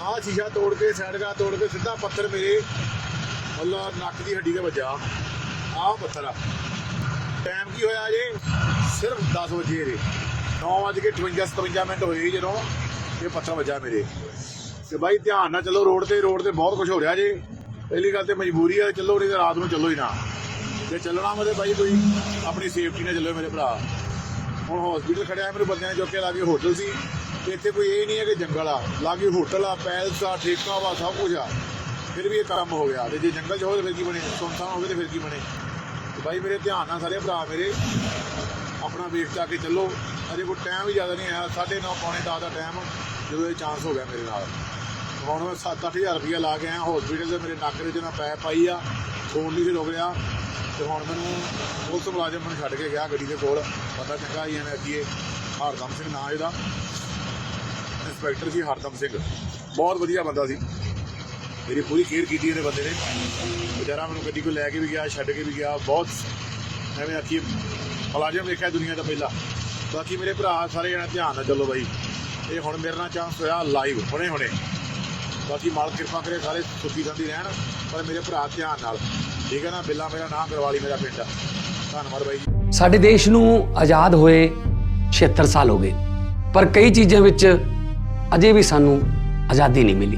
ਆਹ ਸ਼ੀਸ਼ਾ ਤੋੜ ਕੇ ਸਾਈਡ ਦਾ ਤੋੜ ਕੇ ਸਿੱਧਾ ਪੱਥਰ ਮੇਰੇ ਮਤਲਬ ਨੱਕ ਦੀ ਹੱਡੀ ਤੇ ਵੱਜਾ। ਆਹ ਪੱਥਰ ਆ। ਟਾਈਮ ਕੀ ਹੋਇਆ ਜੇ? ਸਿਰਫ 10 ਵਜੇ ਰੇ 9:58 57 ਮਿੰਟ ਹੋਏ ਜਦੋਂ ਇਹ ਪੱਥਰ ਵੱਜਾ ਮੇਰੇ। ਤੇ ਬਾਈ ਧਿਆਨ ਨਾਲ ਚੱਲੋ, ਰੋਡ ਤੇ ਰੋਡ ਤੇ ਬਹੁਤ ਕੁਝ ਹੋ ਰਿਹਾ ਜੇ। ਪਹਿਲੀ ਗੱਲ ਤੇ ਮਜਬੂਰੀ ਆ, ਚੱਲੋ, ਨਹੀਂ ਤਾਂ ਰਾਤ ਨੂੰ ਚੱਲੋ ਹੀ ਨਾ। ਜੇ ਚੱਲਣਾ ਮਤੇ ਬਾਈ ਕੋਈ ਆਪਣੀ ਸੇਫਟੀ ਨਾਲ ਚੱਲੋ ਮੇਰੇ ਭਰਾ। ਹੁਣ ਹਸਪੀਟਲ ਖੜਿਆ ਮੇਰੇ ਬੰਦਿਆਂ ਨੇ ਚੁੱਕ ਕੇ ਲਾਗੇ ਹੋਟਲ ਸੀ। ਇੱਥੇ ਕੋਈ ਇਹ ਨਹੀਂ ਹੈ ਕਿ ਜੰਗਲ ਆ। ਲਾਗੇ ਹੋਟਲ ਆ, ਪੈਲਸ ਆ, ਠੇਕਾ ਵਾ, ਸਭ ਕੁਝ ਆ। ਫਿਰ ਵੀ ਇਹ ਕੰਮ ਹੋ ਗਿਆ। ਤੇ ਜੇ ਜੰਗਲ 'ਚ ਹੋਵੇ ਤਾਂ ਫਿਰ ਕੀ ਬਣੇ? ਸੁਨਸਾਨ ਹੋਵੇ ਤੇ ਫਿਰ ਕੀ ਬਣੇ? ਬਾਈ ਮੇਰੇ ਧਿਆਨ ਨਾਲ ਸਾਰੇ ਭਰਾ ਮੇਰੇ ਆਪਣਾ ਵੇਖ ਜਾ ਕੇ ਚੱਲੋ। ਅਜੇ ਕੋਈ ਟਾਈਮ ਵੀ ਜ਼ਿਆਦਾ ਨਹੀਂ ਆਇਆ। 9:30 ਪੌਣੇ 10 ਦਾ ਟਾਈਮ ਜਦੋਂ ਇਹ ਚਾਂਸ ਹੋ ਗਿਆ ਮੇਰੇ ਨਾਲ। ਹੁਣ ਮੈਂ 7-8000 ਰੁਪਇਆ ਲਾ ਕੇ ਆਇਆ ਹਸਪੀਟਲ ਦੇ ਮੇਰੇ ਨੱਕ ਦੇ ਜਿਹਨਾਂ ਪੈ ਪਾਈ ਆ ਫੋਨ ਨਹੀਂ ਸੀ ਰੁਕ ਰਿਹਾ। ਤੇ ਹੁਣ ਮੈਨੂੰ ਪੁਲਿਸ ਮੁਲਾਜ਼ਮ ਮੈਨੂੰ ਛੱਡ ਕੇ ਗਿਆ ਗੱਡੀ ਦੇ ਕੋਲ। ਪਤਾ ਚੰਗਾ ਹੀ ਐਵੇਂ ਅੱਗੇ ਹਰਦਮ ਸਿੰਘ ਨਾਂ ਇਹਦਾ। ਇੰਸਪੈਕਟਰ ਸੀ ਹਰਦਮ ਸਿੰਘ। ਬਹੁਤ ਵਧੀਆ ਬੰਦਾ ਸੀ। ਮੇਰੀ ਪੂਰੀ ਕੇਅਰ ਕੀਤੀ ਇਹਨੇ ਬੰਦੇ ਨੇ। ਵਿਚਾਰਾ ਮੈਨੂੰ ਗੱਡੀ ਕੋਲ ਲੈ ਕੇ ਵੀ ਗਿਆ, ਛੱਡ ਕੇ ਵੀ ਗਿਆ। ਬਹੁਤ ਐਵੇਂ ਆਖੀ ਮੁਲਾਜ਼ਮ ਵੇਖਿਆ ਦੁਨੀਆ ਦਾ ਪਹਿਲਾ। ਬਾਕੀ ਮੇਰੇ ਭਰਾ ਸਾਰੇ ਜਣੇ ਧਿਆਨ ਨਾਲ ਚੱਲੋ ਬਾਈ। ਇਹ ਹੁਣ ਮੇਰੇ ਨਾਲ ਚਾਂਸ ਹੋਇਆ ਲਾਈਵ ਹੁਣੇ ਹੁਣੇ ਬਾਕੀ ਮਾਲਕ ਕਿਰਪਾ ਕਰੇ ਸਾਰੇ ਸੁਖੀ ਸੰਦੀ ਰਹਿਣ, ਪਰ ਮੇਰੇ ਭਰਾ ਧਿਆਨ ਨਾਲ। ਠੀਕ ਹੈ ਨਾ? ਬਿੱਲਾ ਮੇਰਾ ਨਾਮ ਕਰਵਾਲੀ ਮੇਰਾ ਪਿੰਡ। ਆ ਧੰਨਵਾਦ ਬਾਈ ਜੀ। ਸਾਡੇ ਦੇਸ਼ ਨੂੰ ਆਜ਼ਾਦ ਹੋਏ 76 ਸਾਲ ਹੋ ਗਏ। ਪਰ ਕਈ ਚੀਜ਼ਾਂ ਵਿੱਚ ਅਜੇ ਵੀ ਸਾਨੂੰ ਆਜ਼ਾਦੀ ਨਹੀਂ ਮਿਲੀ।